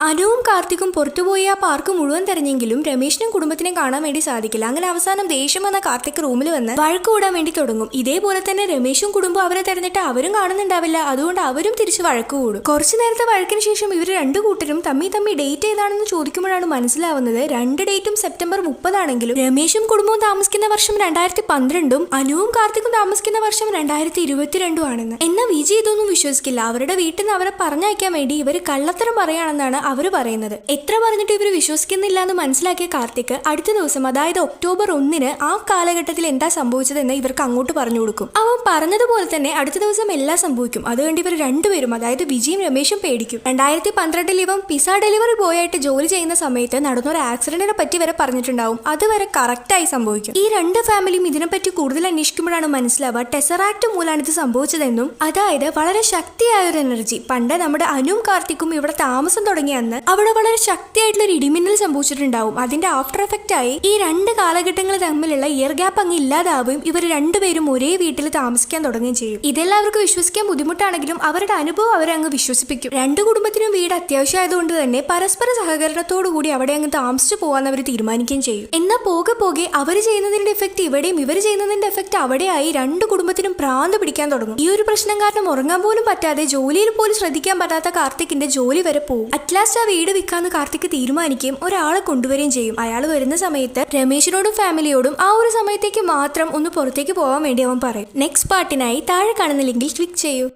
അനുവും കാർത്തിക്കും പുറത്തുപോയി ആ പാർക്ക് മുഴുവൻ തെരഞ്ഞെങ്കിലും രമേശിനും കുടുംബത്തിനെ കാണാൻ വേണ്ടി സാധിക്കില്ല. അങ്ങനെ അവസാനം ദേഷ്യം വന്ന കാർത്തിക് റൂമിൽ വന്ന് വഴക്ക് കൂടാൻ വേണ്ടി തുടങ്ങും. ഇതേപോലെ തന്നെ രമേശും കുടുംബം അവരെ തെരഞ്ഞിട്ട് അവരും കാണുന്നുണ്ടാവില്ല. അതുകൊണ്ട് അവരും തിരിച്ച് വഴക്ക് കൂടും. കുറച്ചു നേരത്തെ വഴക്കിന് ശേഷം ഇവർ രണ്ടു കൂട്ടരും തമ്മി തമ്മി ഡേറ്റ് ഏതാണെന്ന് ചോദിക്കുമ്പോഴാണ് മനസ്സിലാവുന്നത്. രണ്ട് ഡേറ്റും സെപ്റ്റംബർ മുപ്പതാണെങ്കിലും രമേശും കുടുംബവും താമസിക്കുന്ന വർഷം രണ്ടായിരത്തി പന്ത്രണ്ടും അനുവും കാർത്തിക്കും താമസിക്കുന്ന വർഷം രണ്ടായിരത്തി ഇരുപത്തിരണ്ടും ആണെന്ന്. എന്നാൽ വിജയ് ഇതൊന്നും വിശ്വസിക്കില്ല. അവരുടെ വീട്ടിൽ നിന്ന് അവരെ പറഞ്ഞയക്കാൻ വേണ്ടി ഇവർ കള്ളത്തരം പറയാണെന്നാണ് അവർ പറയുന്നത്. എത്ര പറഞ്ഞിട്ട് ഇവർ വിശ്വസിക്കുന്നില്ല എന്ന് മനസ്സിലാക്കിയ കാർത്തിക് അടുത്ത ദിവസം അതായത് ഒക്ടോബർ ഒന്നിന് ആ കാലഘട്ടത്തിൽ എന്താ സംഭവിച്ചതെന്ന് ഇവർക്ക് അങ്ങോട്ട് പറഞ്ഞു കൊടുക്കും. അവൻ പറഞ്ഞതുപോലെ തന്നെ അടുത്ത ദിവസം എല്ലാം സംഭവിക്കും. അതുകൊണ്ട് ഇവർ രണ്ടുപേരും അതായത് വിജയും രമേശും പേടിക്കും. രണ്ടായിരത്തി പന്ത്രണ്ടിൽ ഇവൻ പിസ ഡെലിവറി ബോയ് ആയിട്ട് ജോലി ചെയ്യുന്ന സമയത്ത് നടന്നൊരു ആക്സിഡന്റിനെ പറ്റി വരെ പറഞ്ഞിട്ടുണ്ടാവും. അതുവരെ കറക്റ്റായി സംഭവിക്കും. ഈ രണ്ട് ഫാമിലിയും ഇതിനെപ്പറ്റി കൂടുതൽ അന്വേഷിക്കുമ്പോഴാണ് മനസ്സിലാവുക. ടെസറാക്ട് മൂലമാണ് ഇത് സംഭവിച്ചതെന്നും അതായത് വളരെ ശക്തിയായ ഒരു എനർജി പണ്ട് നമ്മുടെ അനുവും കാർത്തിക്കും ഇവിടെ താമസം തുടങ്ങിയ അന്ന് അവിടെ വളരെ ശക്തിയായിട്ടുള്ള ഒരു ഇടിമിന്നൽ സംഭവിച്ചിട്ടുണ്ടാവും. അതിന്റെ ആഫ്റ്റർ എഫക്റ്റ് ആയി ഈ രണ്ട് കാലഘട്ടങ്ങൾ തമ്മിലുള്ള ഇയർ ഗ്യാപ്പ് അങ്ങ് ഇല്ലാതാവുകയും ഇവർ രണ്ടുപേരും ഒരേ വീട്ടിൽ താമസിക്കാൻ തുടങ്ങുകയും ചെയ്യും. ഇതെല്ലാവർക്കും വിശ്വസിക്കാൻ ബുദ്ധിമുട്ടാണെങ്കിലും അവരുടെ അനുഭവം അവരെ അങ്ങ് വിശ്വസിപ്പിക്കും. രണ്ട് കുടുംബത്തിനും വീട് അത്യാവശ്യമായതുകൊണ്ട് തന്നെ പരസ്പര സഹകരണത്തോടു കൂടി അവിടെ അങ്ങ് താമസിച്ചു പോകാൻ അവർ തീരുമാനിക്കുകയും ചെയ്യും. എന്നാൽ പോകെ പോകെ അവർ ചെയ്യുന്നതിന്റെ എഫക്റ്റ് ഇവിടെയും ഇവർ ചെയ്യുന്നതിന്റെ എഫക്റ്റ് അവിടെയായി രണ്ട് കുടുംബത്തിനും ഭ്രാന്ത് പിടിക്കാൻ തുടങ്ങും. ഈ ഒരു പ്രശ്നം കാരണം ഉറങ്ങാൻ പോലും പറ്റാതെ ജോലിയിൽ പോലും ശ്രദ്ധിക്കാൻ പറ്റാത്ത കാർത്തിക്കിന്റെ ജോലി വരെ പോകും. അറ്റ്ലാസ്റ്റ് ആ വീട് വിൽക്കാന്ന് കാർത്തിക് തീരുമാനിക്കുകയും ഒരാളെ കൊണ്ടുവരികയും ചെയ്യും. അയാൾ വരുന്ന സമയത്ത് രമേശിനോടും ഫാമിലിയോടും ആ ഒരു സമയത്തേക്ക് മാത്രം ഒന്ന് പുറത്തേക്ക് പോകാൻ വേണ്ടി അവൻ പറയും. നെക്സ്റ്റ് പാർട്ടിനായി താഴെ കാണുന്ന ലിങ്കിൽ ക്ലിക്ക് ചെയ്യൂ.